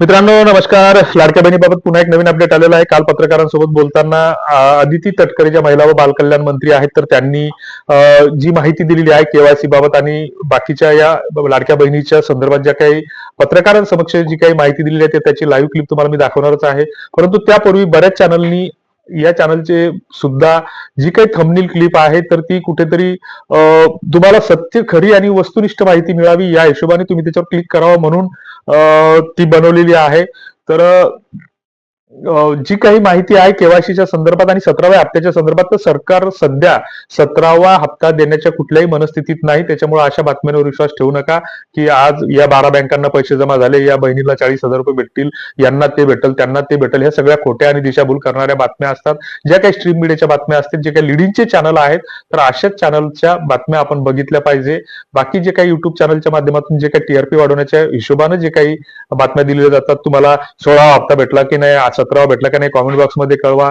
मित्रांनो नमस्कार. लाडक्या बहिणीबाबत पुन्हा एक नवीन अपडेट आलेला आहे. काल पत्रकारांसोबत बोलताना अदिती तटकरे ज्या महिला व बालकल्याण मंत्री आहेत तर त्यांनी जी माहिती दिलेली आहे केवायसी बाबत आणि बाकीच्या या लाडक्या बहिणीच्या संदर्भात ज्या काही पत्रकारांसमक्ष जी काही माहिती दिलेली आहे त्याची लाईव्ह क्लिप तुम्हाला मी दाखवणारच आहे. परंतु त्यापूर्वी बऱ्याच चॅनलनी या चॅनलचे सुद्धा जी काही थंबनील क्लिप आहे तर ती कुठेतरी अं, तुम्हाला सत्य खरी आणि वस्तुनिष्ठ माहिती मिळावी या हिशोबाने तुम्ही त्याच्यावर क्लिक करावं म्हणून अं, ती बनवलेली आहे. तर जी काही माहिती आहे केवायसीच्या संदर्भात आणि सतराव्या हप्त्याच्या संदर्भात तर सरकार सध्या सतरावा हप्ता देण्याच्या कुठल्याही मनस्थितीत नाही. त्याच्यामुळे अशा बातम्यांवर विश्वास ठेवू नका की आज या बारा बँकांना पैसे जमा झाले या बहिणीला चाळीस हजार रुपये भेटतील यांना ते भेटल त्यांना ते भेटल ह्या सगळ्या खोट्या आणि दिशाभूल करणाऱ्या बातम्या असतात. ज्या काही स्ट्रीम मीडियाच्या बातम्या असतील जे काही लिडिंगचे चॅनल आहेत तर अशाच चॅनलच्या बातम्या आपण बघितल्या पाहिजे. बाकी जे काही युट्यूब चॅनलच्या माध्यमातून जे काही टीआरपी वाढवण्याच्या हिशोबानं जे काही बातम्या दिलेल्या जातात तुम्हाला सोळावा हप्ता भेटला की नाही सतरावा भेटला की नाही कॉमेंट बॉक्समध्ये कळवा.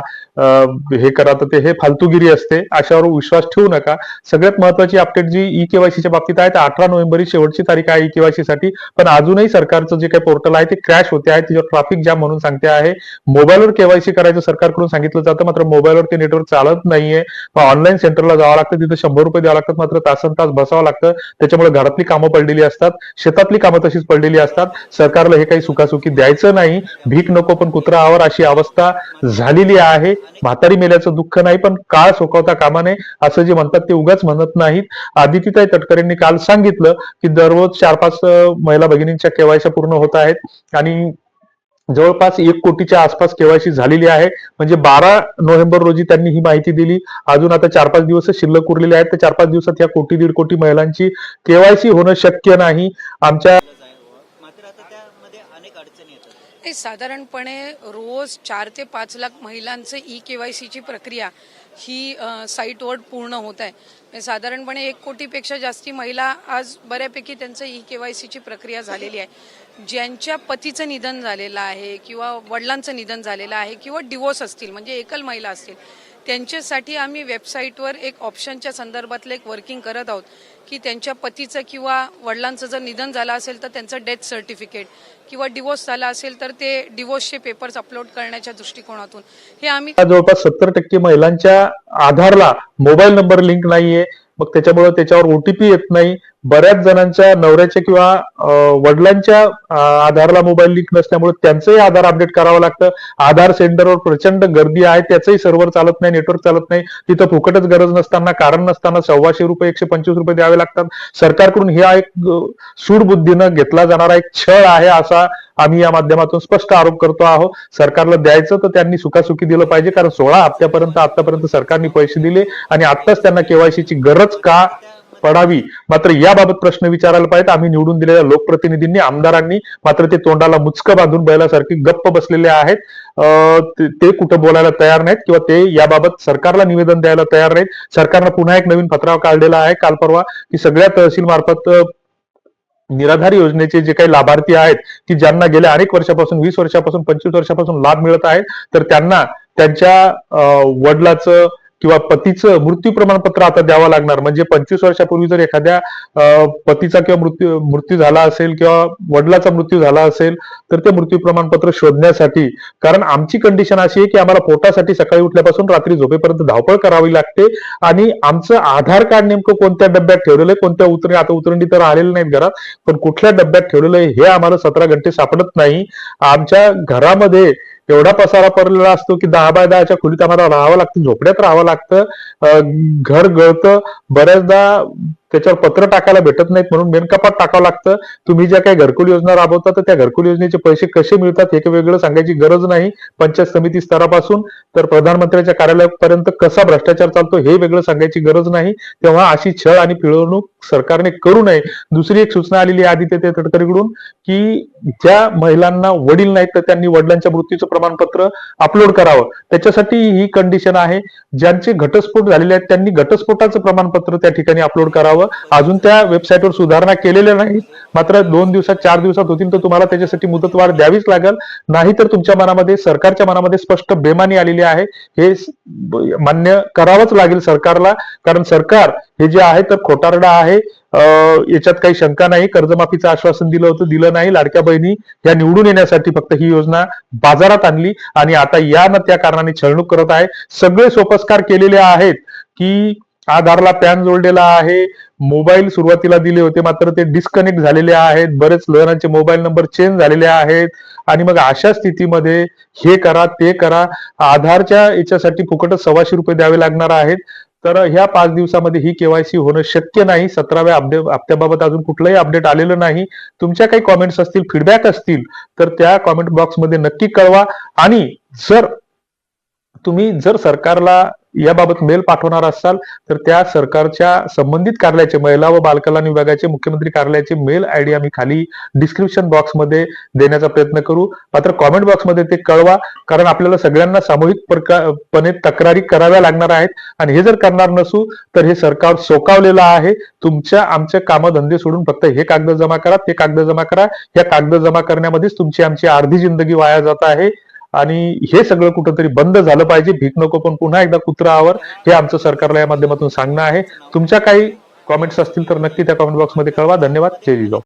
हे करा तर ते हे फालतूगिरी असते. अशावर विश्वास ठेवू नका. सगळ्यात महत्वाची अपडेट जी ई केवायसीच्या बाबतीत आहे तर अठरा नोव्हेंबर ही शेवटची तारीख आहे ई केवायसी साठी. पण अजूनही सरकारचं जे काही पोर्टल आहे ते क्रॅश होते आहे. तिच्यावर ट्रॅफिक जाम म्हणून सांगते आहे. मोबाईलवर केवायसी करायचं सरकारकडून सांगितलं जातं मात्र मोबाईलवर ते नेटवर्क चालत नाहीये. ऑनलाईन सेंटरला जावं लागतं. तिथे शंभर रुपये द्यावं लागतात मात्र तासन तास बसावं लागतं. त्याच्यामुळे घरातली कामं पडलेली असतात. शेतातली कामं तशीच पडलेली असतात. सरकारला हे काही सुखासुखी द्यायचं नाही. भीक नको पण कुत्रा आवर अशी अवस्था झालेली आहे. म्हातारी मेल्याचं दुःख नाही पण काळ सोकवता कामा नये असं जे म्हणतात ते उगाच म्हणत नाहीत. आदितीताई तटकरेंनी काल सांगितलं की दररोज चार पाच महिला भगिनींच्या केवायच्या पूर्ण होत आहेत आणि जवळपास एक कोटीच्या आसपास केवायसी झालेली आहे. म्हणजे बारा नोव्हेंबर रोजी त्यांनी ही माहिती दिली. अजून आता चार पाच दिवस शिल्लक उरलेले आहेत. तर चार पाच दिवसात या कोटी दीड कोटी महिलांची केवायसी होणं शक्य नाही. आमच्या मात्र आता त्यामध्ये अनेक नाही हे साधारणपणे रोज चार ते पाच लाख महिलांचं ई के वाय सीची प्रक्रिया ही साईटवर पूर्ण होत आहे. म्हणजे साधारणपणे एक कोटीपेक्षा जास्ती महिला आज बऱ्यापैकी त्यांचं ई के वाय सीची प्रक्रिया झालेली आहे. ज्यांच्या पतीचं निधन झालेलं आहे किंवा वडिलांचं निधन झालेलं आहे किंवा डिवोर्स असतील म्हणजे एकल महिला असतील त्यांच्यासाठी आम्ही वेबसाईटवर एक ऑप्शनच्या संदर्भातलं एक वर्किंग करत आहोत की त्यांच्या पतीचं किंवा वडिलांचं जर निधन झालं असेल तर त्यांचं डेथ सर्टिफिकेट किंवा डिवोर्स झाला असेल तर ते डिवोर्सचे पेपर्स अपलोड करण्याच्या दृष्टिकोनातून. हे आम्ही जवळपास सत्तर टक्के महिलांच्या आधारला मोबाईल नंबर लिंक नाहीये. मग त्याच्यामुळे त्याच्यावर ओटीपी येत नाही. बऱ्याच जणांच्या नवऱ्याच्या किंवा वडिलांच्या आधारला मोबाईल लिंक नसल्यामुळे त्यांचंही आधार अपडेट करावं लागतं. आधार सेंटरवर प्रचंड गर्दी आहे त्याचंही सर्व्हर चालत नाही नेटवर्क चालत नाही. तिथं फुकटच गरज नसताना कारण नसताना सव्वाशे रुपये एकशे पंचवीस रुपये द्यावे लागतात. सरकारकडून हा एक सूडबुद्धीनं घेतला जाणारा एक छळ आहे असा आम्ही या माध्यमातून स्पष्ट आरोप करतो आहोत. सरकारला द्यायचं तर त्यांनी सुखासुखी दिलं पाहिजे कारण सोळा हप्त्यापर्यंत आतापर्यंत सरकारने पैसे दिले आणि आताच त्यांना केवायसीची गरज का पडावी. मात्र याबाबत प्रश्न विचारायला पाहिजे आम्ही निवडून दिलेल्या लोकप्रतिनिधींनी आमदारांनी मात्र ते तोंडाला मुचकं बांधून बैलासारखी गप्प बसलेले आहेत. अं, ते- कुठं बोलायला तयार नाहीत किंवा ते याबाबत सरकारला निवेदन द्यायला तयार नाहीत. सरकारनं पुन्हा एक नवीन पत्राव काढलेला आहे. काल परवा की सगळ्या तहसील मार्फत निराधार योजनेचे जे काही लाभार्थी आहेत की ज्यांना गेल्या अनेक वर्षापासून वीस वर्षापासून पंचवीस वर्षापासून लाभ मिळत आहे तर त्यांना त्यांच्या अं, वडिलाचं किंवा पतीचं मृत्यू प्रमाणपत्र आता द्यावं लागणार. म्हणजे पंचवीस वर्षापूर्वी जर एखाद्या पतीचा किंवा मृत्यू मृत्यू झाला असेल किंवा वडिलाचा मृत्यू झाला असेल तर ते मृत्यू प्रमाणपत्र शोधण्यासाठी कारण आमची कंडिशन अशी आहे की आम्हाला पोटासाठी सकाळी उठल्यापासून रात्री झोपेपर्यंत धावपळ करावी लागते आणि आमचं आधार कार्ड नेमकं कोणत्या डब्यात ठेवलेलं आहे कोणत्या उतरणी आता उतरणी तर आलेलं नाहीत घरात पण कुठल्या डब्यात ठेवलेलं आहे हे आम्हाला सतरा घंटे सापडत नाही. आमच्या घरामध्ये एवढा पसारा पडलेला असतो की दहा बाय दहाच्या खोलीत आम्हाला राहावं लागतं झोपड्यात राहावं लागतं. घर गळतं. बऱ्याचदा त्याच्यावर पत्र टाकायला भेटत नाहीत म्हणून मेनकपात टाकावं लागतं. तुम्ही ज्या काही घरकुल योजना राबवता तर त्या घरकुल योजनेचे पैसे कसे मिळतात हे वेगळं सांगायची गरज नाही. पंचायत समिती स्तरापासून तर प्रधानमंत्र्यांच्या कार्यालयापर्यंत कसा भ्रष्टाचार चालतो हे वेगळं सांगायची गरज नाही. तेव्हा अशी छळ आणि पिळवणूक सरकारने करू नये. दुसरी एक सूचना आलेली आहे आदित्य तटकरेकडून की ज्या महिलांना वडील नाहीत तर त्यांनी वडिलांच्या मृत्यूचं प्रमाणपत्र अपलोड करावं. त्याच्यासाठी ही कंडिशन आहे. ज्यांचे घटस्फोट झालेले आहेत त्यांनी घटस्फोटाचं प्रमाणपत्र त्या ठिकाणी अपलोड करावं. अजून त्या वेबसाईटवर सुधारणा केलेल्या नाहीत. मात्र दोन दिवसात चार दिवसात होतील तर तुम्हाला त्याच्यासाठी मुदतवाढ द्यावीच लागेल. नाही तर तुमच्या मनामध्ये सरकारच्या मनामध्ये स्पष्ट बेमानी आलेली आहे. हे मान्य करावंच लागेल सरकारला. कारण सरकार हे जे आहे तर खोटारडा आहे. याच्यात काही शंका नाही. कर्जमाफीचं आश्वासन दिलं होतं दिलं नाही. लाडक्या बहिणी या निवडून येण्यासाठी फक्त ही योजना बाजारात आणली. आणि आता या न त्या कारणाने छळणूक करत आहे. सगळे सोपस्कार केलेले आहेत की आधारला पॅन जोडलेला आहे. मोबाईल सुरुवातीला दिले होते मात्र ते डिस्कनेक्ट झालेले आहेत. बरेच जणांचे मोबाईल नंबर चेंज झालेले आहेत. आणि मग अशा स्थितीमध्ये हे करा ते करा. आधारच्या याच्यासाठी फुकटच सव्वाशे रुपये द्यावे लागणार आहेत. तर ह्या पाच दिवसामध्ये ही केवायसी होणं शक्य नाही. सतराव्या अपडे हप्त्याबाबत अजून कुठलंही अपडेट आलेलं नाही. तुमच्या काही कॉमेंट्स असतील फीडबॅक असतील तर त्या कॉमेंट बॉक्समध्ये नक्की कळवा. आणि जर तुम्ही जर सरकारला याबाबत मेल पाठवणार असाल तर त्या सरकारच्या संबंधित कार्यालयाचे महिला व बालकल्याण विभागाचे मुख्यमंत्री कार्यालयाचे मेल आयडी आम्ही खाली डिस्क्रिप्शन बॉक्समध्ये देण्याचा प्रयत्न करू. मात्र कॉमेंट बॉक्समध्ये ते कळवा कारण आपल्याला सगळ्यांना सामूहिक प्रकारपणे तक्रारी कराव्या लागणार आहेत. आणि हे जर करणार नसू तर हे सरकार सोकावलेलं आहे. तुमच्या आमच्या कामधंदे सोडून फक्त हे कागद जमा करा ते कागद जमा करा. या कागद जमा करण्यामध्येच तुमची आमची अर्धी जिंदगी वाया जात आहे. आणि हे सगळं कुठंतरी बंद झालं पाहिजे. भीक नको पण पुन्हा एकदा कुत्रावर हे आमचं सरकारला या माध्यमातून सांगणं आहे. तुमच्या काही कॉमेंट्स असतील तर नक्की त्या कॉमेंट बॉक्समध्ये कळवा. धन्यवाद. जय जिजाऊ.